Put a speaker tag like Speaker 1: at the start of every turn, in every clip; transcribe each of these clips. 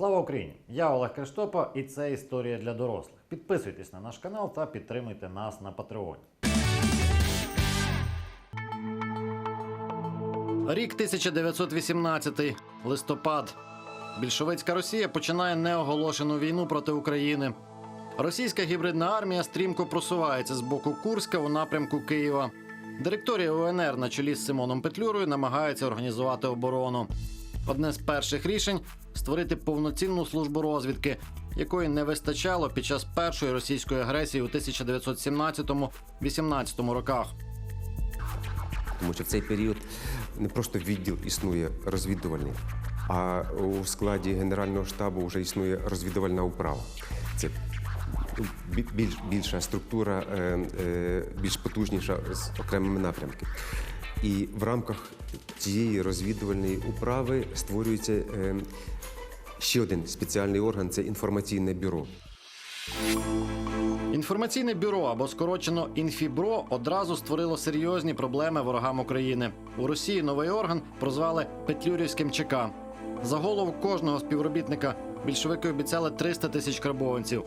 Speaker 1: Слава Україні! Я Олег Криштопа, і це історія для дорослих. Підписуйтесь на наш канал та підтримуйте нас на Патреоні. Рік 1918, листопад. Більшовицька Росія починає неоголошену війну проти України. Російська гібридна армія стрімко просувається з боку Курська у напрямку Києва. Директорія УНР на чолі з Симоном Петлюрою намагається організувати оборону. Одне з перших рішень створити повноцінну службу розвідки, якої не вистачало під час першої російської агресії у 1917-18 роках.
Speaker 2: Тому що в цей період не просто відділ існує розвідувальний, а у складі Генерального штабу вже існує розвідувальна управа. Це більш, більша структура, е, е, більш потужніша з окремими напрямками. І в рамках цієї розвідувальної управи створюється е, ще один спеціальний орган це інформаційне бюро.
Speaker 1: Інформаційне бюро або скорочено інфібро одразу створило серйозні проблеми ворогам України. У Росії новий орган прозвали Петлюрівським ЧК. За голову кожного співробітника більшовики обіцяли 300 тисяч карбованців.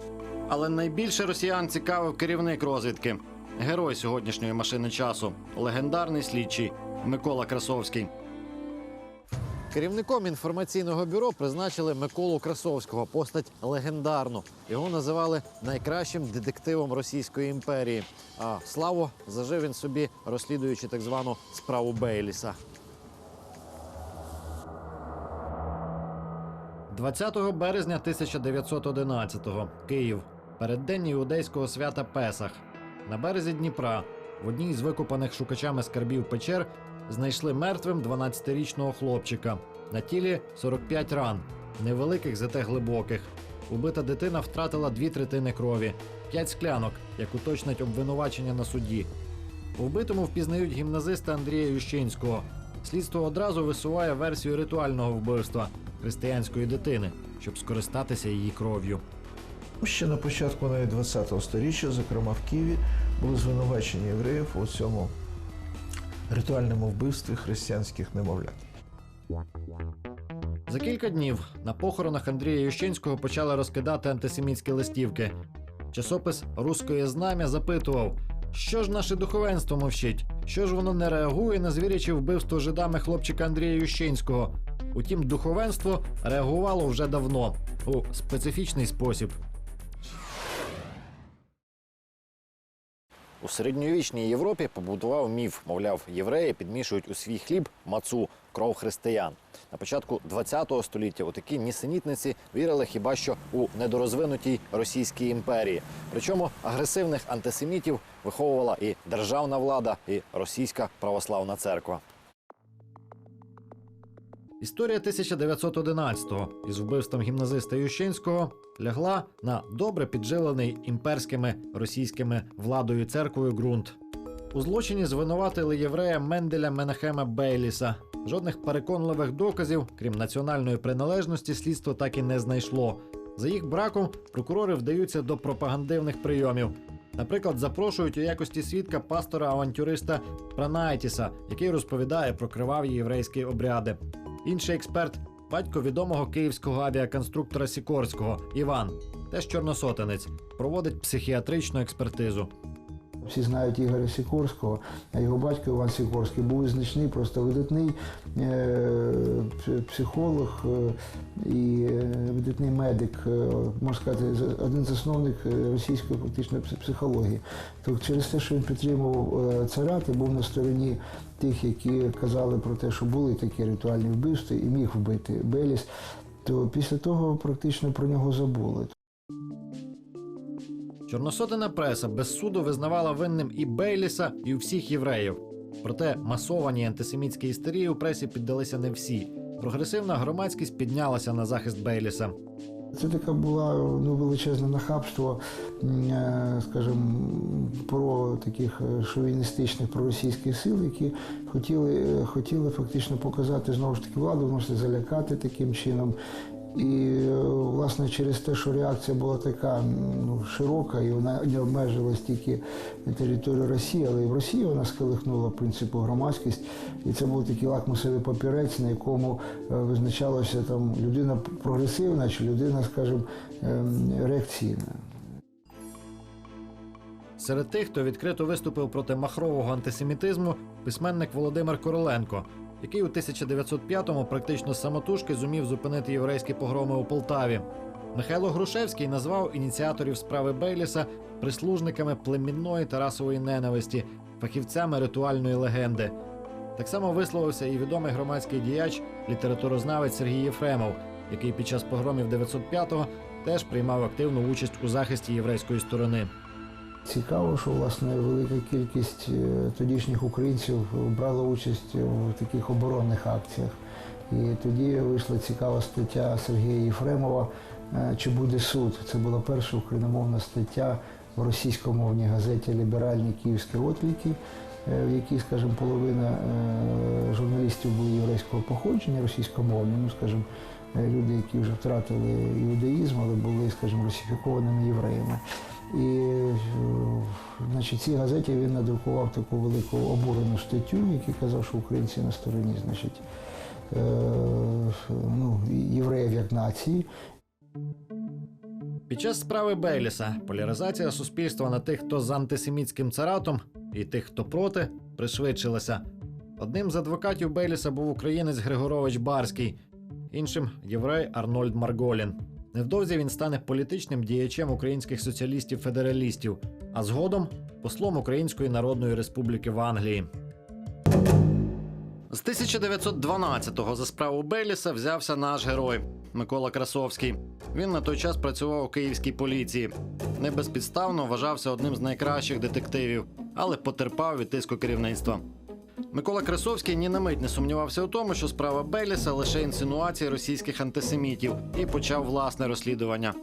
Speaker 1: Але найбільше росіян цікавив керівник розвідки, герой сьогоднішньої машини часу, легендарний слідчий Микола Красовський. Керівником інформаційного бюро призначили Миколу Красовського, постать легендарну. Його називали найкращим детективом Російської імперії. А славу зажив він собі, розслідуючи так звану справу Бейліса. 20 березня 1911-го. Київ. Переддень іудейського свята Песах. На березі Дніпра, в одній з викопаних шукачами скарбів печер, знайшли мертвим 12-річного хлопчика. На тілі 45 ран, невеликих, зате глибоких. Убита дитина втратила дві третини крові, п'ять склянок, як уточнить обвинувачення на суді. У вбитому впізнають гімназиста Андрія Ющинського. Слідство одразу висуває версію ритуального вбивства християнської дитини, щоб скористатися її кров'ю.
Speaker 3: Ще на початку навіть 20-го сторіччя, зокрема в Києві, були звинувачені євреїв у цьому ритуальному вбивстві християнських немовлят.
Speaker 1: За кілька днів на похоронах Андрія Ющинського почали розкидати антисемітські листівки. Часопис Руської знам'я запитував, що ж наше духовенство мовчить, що ж воно не реагує на звіряче вбивство жидами хлопчика Андрія Ющинського. Утім, духовенство реагувало вже давно у специфічний спосіб. У середньовічній Європі побудував міф, мовляв, євреї підмішують у свій хліб мацу, кров християн. На початку ХХ століття у такі нісенітниці вірили хіба що у недорозвинутій Російській імперії. Причому агресивних антисемітів виховувала і державна влада, і російська православна церква. Історія 1911-го із вбивством гімназиста Ющинського лягла на добре піджилений імперськими російськими владою церквою ґрунт. У злочині звинуватили єврея Менделя Менахема Бейліса. Жодних переконливих доказів, крім національної приналежності, слідство так і не знайшло. За їх браком прокурори вдаються до пропагандивних прийомів. Наприклад, запрошують у якості свідка пастора авантюриста Пранайтіса, який розповідає про криваві єврейські обряди. Інший експерт батько відомого київського авіаконструктора Сікорського Іван, теж чорносотенець, проводить психіатричну експертизу.
Speaker 4: Всі знають Ігоря Сікорського, а його батько Іван Сікорський був визначний, просто видатний е, психолог е, і е, видатний медик, можна сказати, один засновник російської фактичної психології. То через те, що він підтримував царят і був на стороні тих, які казали про те, що були такі ритуальні вбивства і міг вбити Беліс, то після того практично про нього забули.
Speaker 1: Чорносотена преса без суду визнавала винним і Бейліса, і всіх євреїв. Проте масовані антисемітські істерії у пресі піддалися не всі. Прогресивна громадськість піднялася на захист Бейліса.
Speaker 4: Це таке було ну, величезне нахабство, е, скажімо, про таких е, шовіністичних проросійських сил, які хотіли, е, хотіли фактично показати знову ж таки владу, можете залякати таким чином. І власне через те, що реакція була така ну, широка, і вона не обмежилась тільки на територію Росії, але і в Росії вона сколихнула в принципі громадськість. І це був такий лакмусовий папірець, на якому е, визначалося там людина прогресивна чи людина, скажімо, ем, реакційна.
Speaker 1: Серед тих, хто відкрито виступив проти махрового антисемітизму, письменник Володимир Короленко, який у 1905-му практично самотужки зумів зупинити єврейські погроми у Полтаві. Михайло Грушевський назвав ініціаторів справи Бейліса прислужниками племінної та расової ненависті, фахівцями ритуальної легенди. Так само висловився і відомий громадський діяч, літературознавець Сергій Єфремов, який під час погромів 905-го теж приймав активну участь у захисті єврейської сторони.
Speaker 4: Цікаво, що власне велика кількість е, тодішніх українців брала участь в таких оборонних акціях. І тоді вийшла цікава стаття Сергія Єфремова е, Чи буде суд? Це була перша україномовна стаття в російськомовній газеті Ліберальні київські отліки, е, в якій, скажімо, половина журналістів були єврейського походження, російськомовні, ну, скажімо, люди, які вже втратили іудаїзм, але були, скажімо, русифікованими євреями. І е, значить, цій газеті він надрукував таку велику обурену статтю, який казав, що українці на стороні значить, е, ну, євреїв як нації.
Speaker 1: Під час справи Бейліса поляризація суспільства на тих, хто з антисемітським царатом, і тих, хто проти, пришвидшилася. Одним з адвокатів Бейліса був українець Григорович Барський, іншим єврей Арнольд Марголін. Невдовзі він стане політичним діячем українських соціалістів-федералістів, а згодом послом Української Народної Республіки в Англії. З 1912-го за справу Бейліса взявся наш герой Микола Красовський. Він на той час працював у київській поліції. Не безпідставно вважався одним з найкращих детективів, але потерпав від тиску керівництва. Микола Красовський ні на мить не сумнівався у тому, що справа Беліса лише інсинуації російських антисемітів і почав власне розслідування.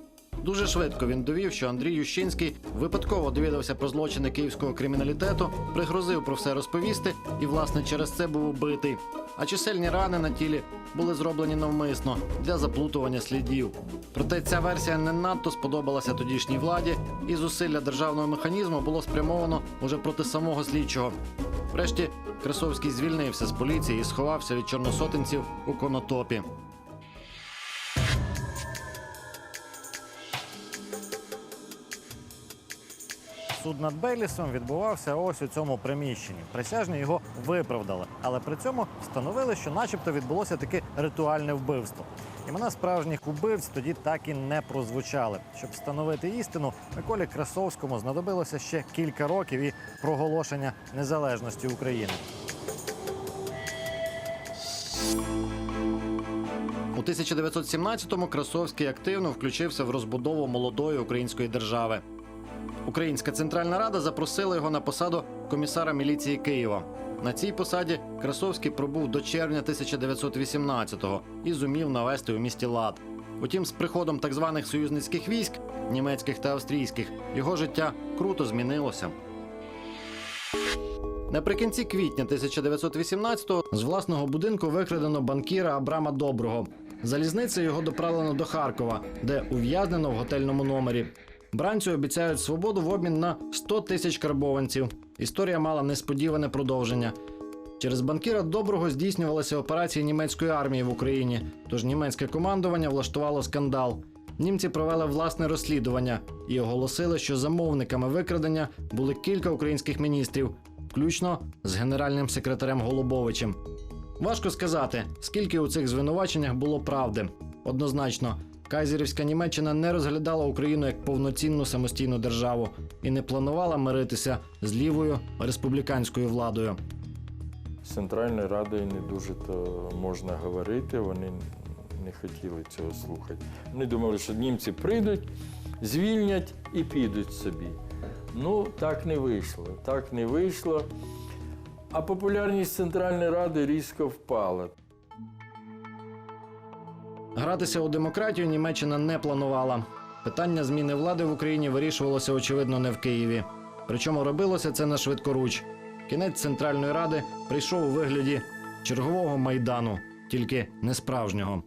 Speaker 1: Дуже швидко він довів, що Андрій Ющинський випадково довідався про злочини київського криміналітету, пригрозив про все розповісти і, власне, через це був убитий. А чисельні рани на тілі були зроблені навмисно для заплутування слідів. Проте ця версія не надто сподобалася тодішній владі, і зусилля державного механізму було спрямовано уже проти самого слідчого. Врешті Красовський звільнився з поліції і сховався від чорносотенців у конотопі. Суд над Бейлісом відбувався ось у цьому приміщенні. Присяжні його виправдали, але при цьому встановили, що, начебто, відбулося таке ритуальне вбивство. Імена справжніх убивць тоді так і не прозвучали. Щоб встановити істину, Миколі Красовському знадобилося ще кілька років і проголошення незалежності України. У 1917-му Красовський активно включився в розбудову молодої української держави. Українська Центральна Рада запросила його на посаду комісара міліції Києва. На цій посаді Красовський пробув до червня 1918-го і зумів навести у місті лад. Утім, з приходом так званих союзницьких військ, німецьких та австрійських, його життя круто змінилося. Наприкінці квітня 1918-го з власного будинку викрадено банкіра Абрама Доброго. Залізницею його доправлено до Харкова, де ув'язнено в готельному номері. Бранцю обіцяють свободу в обмін на 100 тисяч карбованців. Історія мала несподіване продовження. Через банкіра доброго здійснювалися операції німецької армії в Україні, тож німецьке командування влаштувало скандал. Німці провели власне розслідування і оголосили, що замовниками викрадення були кілька українських міністрів, включно з генеральним секретарем Голубовичем. Важко сказати, скільки у цих звинуваченнях було правди. Однозначно, Кайзерівська Німеччина не розглядала Україну як повноцінну самостійну державу і не планувала миритися з лівою республіканською владою.
Speaker 5: З Центральною Радою не дуже то можна говорити, вони не хотіли цього слухати. Вони думали, що німці прийдуть, звільнять і підуть собі. Ну, так не вийшло. Так не вийшло. А популярність Центральної Ради різко впала.
Speaker 1: Гратися у демократію Німеччина не планувала. Питання зміни влади в Україні вирішувалося, очевидно, не в Києві. Причому робилося це на швидкоруч. Кінець Центральної Ради прийшов у вигляді чергового майдану, тільки не справжнього.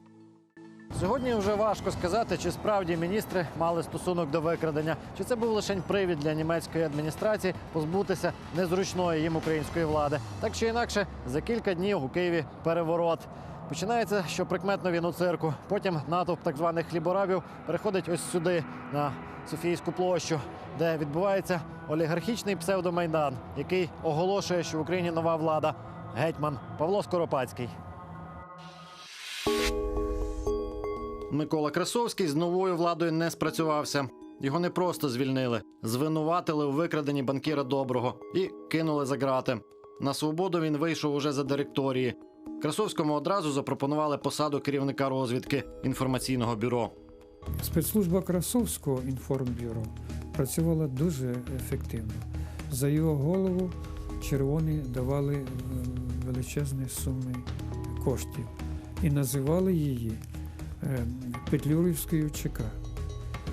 Speaker 1: Сьогодні вже важко сказати, чи справді міністри мали стосунок до викрадення, чи це був лише привід для німецької адміністрації позбутися незручної їм української влади. Так чи інакше, за кілька днів у Києві переворот. Починається, що прикметно він у цирку. Потім натовп так званих хліборавів переходить ось сюди, на Софійську площу, де відбувається олігархічний псевдомайдан, який оголошує, що в Україні нова влада. Гетьман Павло Скоропадський. Микола Красовський з новою владою не спрацювався. Його не просто звільнили, звинуватили у викраденні банкіра доброго і кинули за грати. На свободу він вийшов уже за директорії. Красовському одразу запропонували посаду керівника розвідки інформаційного бюро.
Speaker 6: Спецслужба Красовського інформбюро працювала дуже ефективно. За його голову червоні давали е, величезні суми коштів і називали її е, Петлюрівською ЧК.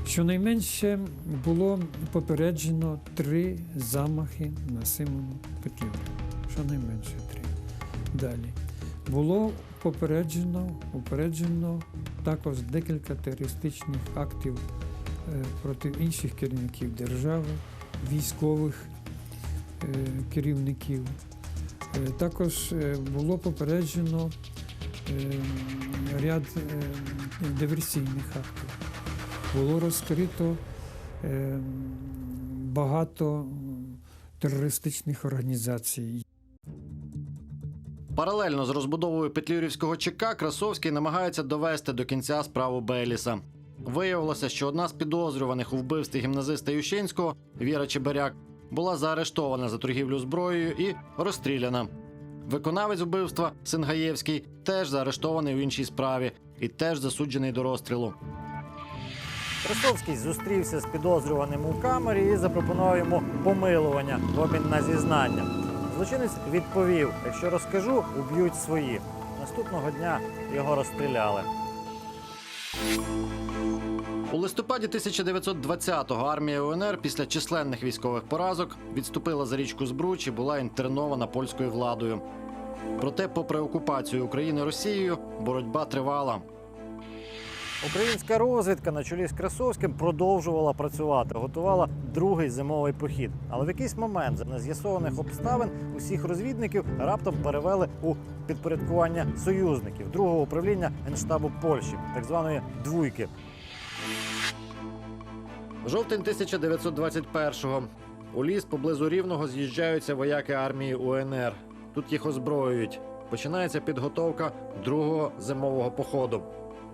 Speaker 6: Щонайменше було попереджено три замахи на Симона Петлюру. Щонайменше три. Далі. Було попереджено, упереджено також декілька терористичних актів е, проти інших керівників держави, військових е, керівників. Е, Також було попереджено ряд диверсійних актів. Було розкрито багато терористичних організацій.
Speaker 1: Паралельно з розбудовою Петлюрівського ЧК Красовський намагається довести до кінця справу Беліса. Виявилося, що одна з підозрюваних у вбивстві гімназиста Ющенського Віра Чебаряк була заарештована за торгівлю зброєю і розстріляна. Виконавець вбивства Сингаєвський теж заарештований у іншій справі і теж засуджений до розстрілу. Красовський зустрівся з підозрюваним у камері і запропонував йому помилування в обмін на зізнання. Злочинець відповів: якщо розкажу, уб'ють свої. Наступного дня його розстріляли. У листопаді 1920-го армія УНР після численних військових поразок відступила за річку Збруч і була інтернована польською владою. Проте, попри окупацію України Росією, боротьба тривала. Українська розвідка на чолі з Красовським продовжувала працювати, готувала другий зимовий похід. Але в якийсь момент за нез'ясованих обставин усіх розвідників раптом перевели у підпорядкування союзників другого управління генштабу Польщі, так званої двуйки. Жовтень 1921-го. У ліс поблизу Рівного з'їжджаються вояки армії УНР. Тут їх озброюють. Починається підготовка другого зимового походу.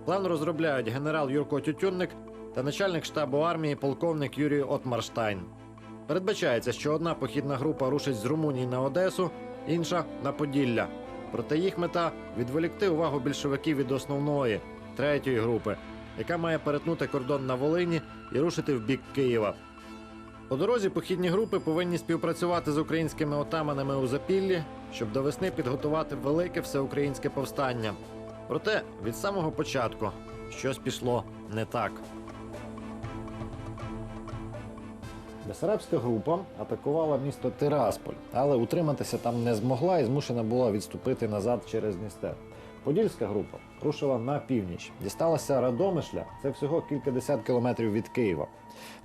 Speaker 1: План розробляють генерал Юрко Тютюнник та начальник штабу армії полковник Юрій Отмарштайн. Передбачається, що одна похідна група рушить з Румунії на Одесу, інша на Поділля. Проте їх мета відволікти увагу більшовиків від основної третьої групи, яка має перетнути кордон на Волині і рушити в бік Києва. По дорозі похідні групи повинні співпрацювати з українськими отаманами у Запіллі, щоб до весни підготувати велике всеукраїнське повстання. Проте від самого початку щось пішло не так. Бесарабська група атакувала місто Тирасполь, але утриматися там не змогла і змушена була відступити назад через Дністер. Подільська група рушила на північ, дісталася Радомишля, це всього кількадесят кілометрів від Києва.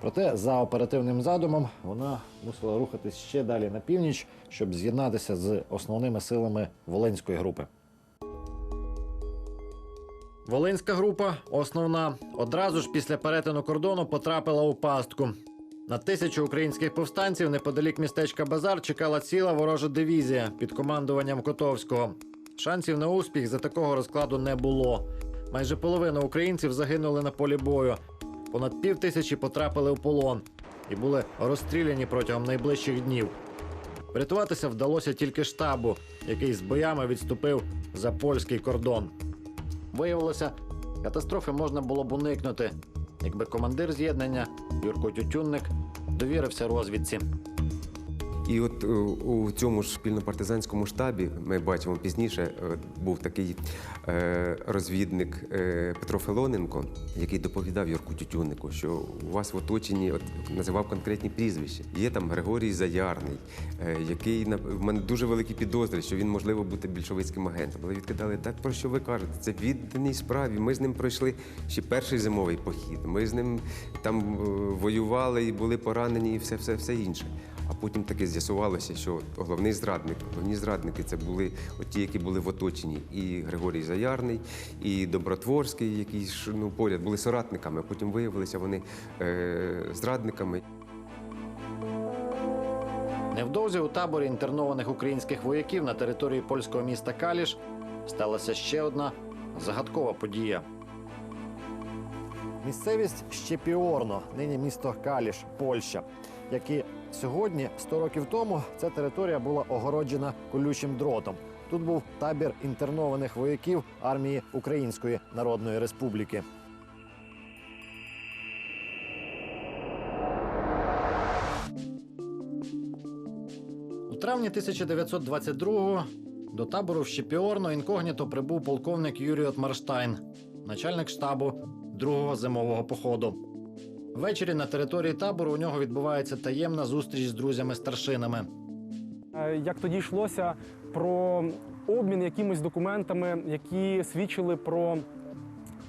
Speaker 1: Проте, за оперативним задумом, вона мусила рухатись ще далі на північ, щоб з'єднатися з основними силами Волинської групи. Волинська група, основна, одразу ж після перетину кордону потрапила у пастку. На тисячу українських повстанців неподалік містечка Базар чекала ціла ворожа дивізія під командуванням Котовського. Шансів на успіх за такого розкладу не було. Майже половина українців загинули на полі бою. Понад пів тисячі потрапили у полон і були розстріляні протягом найближчих днів. Врятуватися вдалося тільки штабу, який з боями відступив за польський кордон. Виявилося, катастрофи можна було б уникнути, якби командир з'єднання Юрко Тютюнник довірився розвідці.
Speaker 2: І от е, у цьому ж спільно-партизанському штабі ми бачимо пізніше, е, був такий е, розвідник Петро Филоненко, який доповідав Юрку Тютюнику, що у вас в оточенні от, називав конкретні прізвища. Є там Григорій Заярний, який в мене дуже великі підозри, що він можливо бути більшовицьким агентом. Але відкидали так, про що ви кажете? Це відданій справі. Ми з ним пройшли ще перший зимовий похід. Ми з ним там воювали і були поранені, і все, все, все інше. А потім таки з'ясувалося, що головний зрадник, головні зрадники це були ті, які були в оточенні. І Григорій Заярний, і Добротворський, які ну, поряд були соратниками. а Потім виявилися вони е, зрадниками.
Speaker 1: Невдовзі у таборі інтернованих українських вояків на території польського міста Каліш сталася ще одна загадкова подія. Місцевість Щепіорно, нині місто Каліш, Польща. Як і сьогодні, 100 років тому, ця територія була огороджена колючим дротом. Тут був табір інтернованих вояків армії Української Народної Республіки. У травні 1922-го до табору в Щепіорно інкогніто прибув полковник Юрій Отмарштайн, начальник штабу другого зимового походу. Ввечері на території табору у нього відбувається таємна зустріч з друзями-старшинами.
Speaker 7: Е, як тоді йшлося про обмін якимись документами, які свідчили про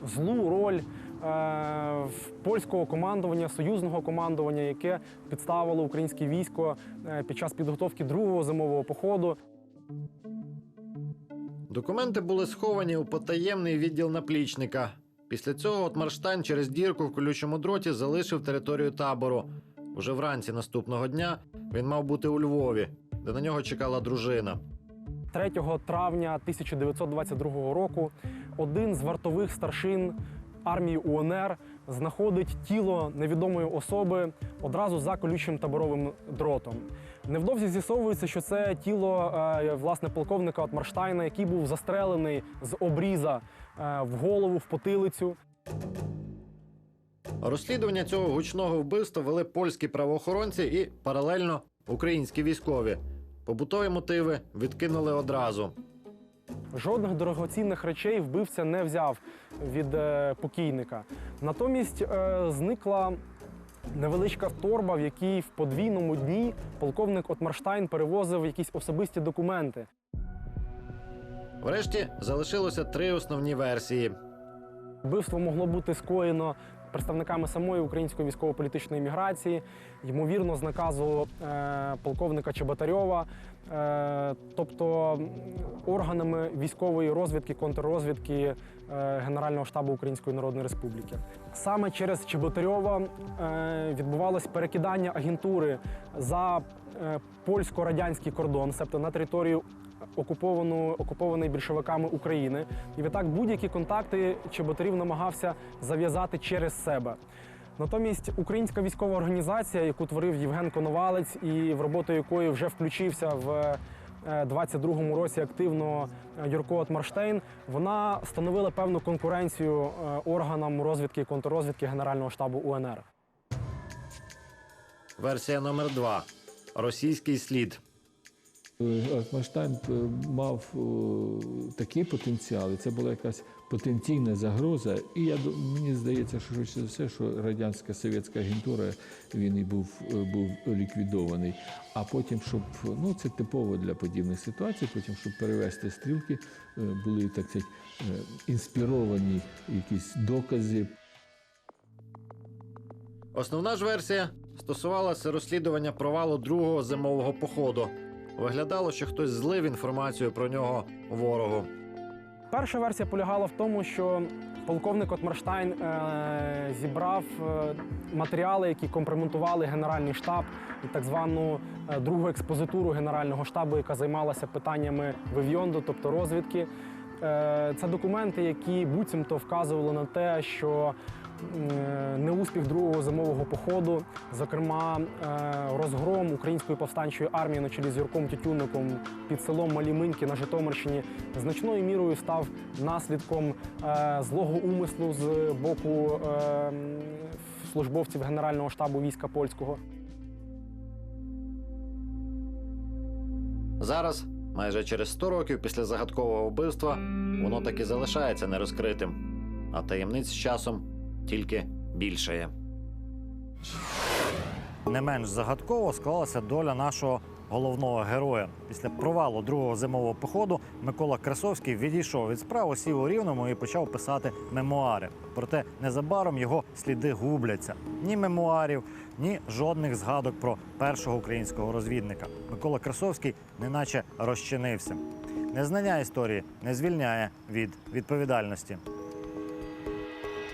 Speaker 7: злу роль е, польського командування, союзного командування, яке підставило українське військо е, під час підготовки другого зимового походу.
Speaker 1: Документи були сховані у потаємний відділ наплічника. Після цього Отмарштайн через дірку в колючому дроті залишив територію табору. Уже вранці наступного дня він мав бути у Львові, де на нього чекала дружина.
Speaker 7: 3 травня 1922 року один з вартових старшин армії УНР знаходить тіло невідомої особи одразу за колючим таборовим дротом. Невдовзі з'ясовується, що це тіло е, власне полковника Отмарштайна, який був застрелений з обріза в голову, в потилицю.
Speaker 1: Розслідування цього гучного вбивства вели польські правоохоронці і паралельно українські військові. Побутові мотиви відкинули одразу.
Speaker 7: Жодних дорогоцінних речей вбивця не взяв від е, покійника. Натомість е, зникла невеличка торба, в якій в подвійному дні полковник Отмарштайн перевозив якісь особисті документи.
Speaker 1: Врешті залишилося три основні версії.
Speaker 7: Вбивство могло бути скоєно представниками самої української військово-політичної міграції, ймовірно, з наказу е, полковника Чеботарьова, е, тобто органами військової розвідки, контррозвідки е, Генерального штабу Української Народної Республіки. Саме через Чеботарьова е, відбувалось перекидання агентури за е, польсько-радянський кордон, себто на територію окуповану окупованої більшовиками України. І відтак будь-які контакти Чеботарів намагався зав'язати через себе. Натомість українська військова організація, яку творив Євген Коновалець, і в роботу якої вже включився в е, 22-му році активно е, Юрко Отмарштейн, вона становила певну конкуренцію е, органам розвідки і контррозвідки Генерального штабу УНР.
Speaker 1: Версія номер два російський слід.
Speaker 8: Атмарштайн е, мав е, такий потенціал, і це була якась потенційна загроза. І я мені здається, що швидше за все, що радянська совєтська агентура він і був, е, був ліквідований. А потім, щоб ну це типово для подібних ситуацій, потім, щоб перевести стрілки, е, були так сказати, е, інспіровані якісь докази,
Speaker 1: Основна ж версія стосувалася розслідування провалу другого зимового походу. Виглядало, що хтось злив інформацію про нього ворогу.
Speaker 7: Перша версія полягала в тому, що полковник Отмарштайн е, зібрав е, матеріали, які компрометували Генеральний штаб і так звану е, другу експозитуру Генерального штабу, яка займалася питаннями вивйонду, тобто розвідки. Е, це документи, які буцімто вказували на те, що неуспіх другого зимового походу, зокрема е, розгром української повстанчої армії на чолі з Юрком Тютюником під селом Малі Миньки на Житомирщині, значною мірою став наслідком е, злого умислу з боку е, службовців Генерального штабу війська польського.
Speaker 1: Зараз, майже через 100 років після загадкового вбивства, воно таки залишається нерозкритим, а таємниць з часом тільки більшає. Не менш загадково склалася доля нашого головного героя. Після провалу другого зимового походу Микола Красовський відійшов від справ, сів у рівному і почав писати мемуари. Проте незабаром його сліди губляться. Ні мемуарів, ні жодних згадок про першого українського розвідника. Микола Красовський неначе розчинився. Незнання історії не звільняє від відповідальності.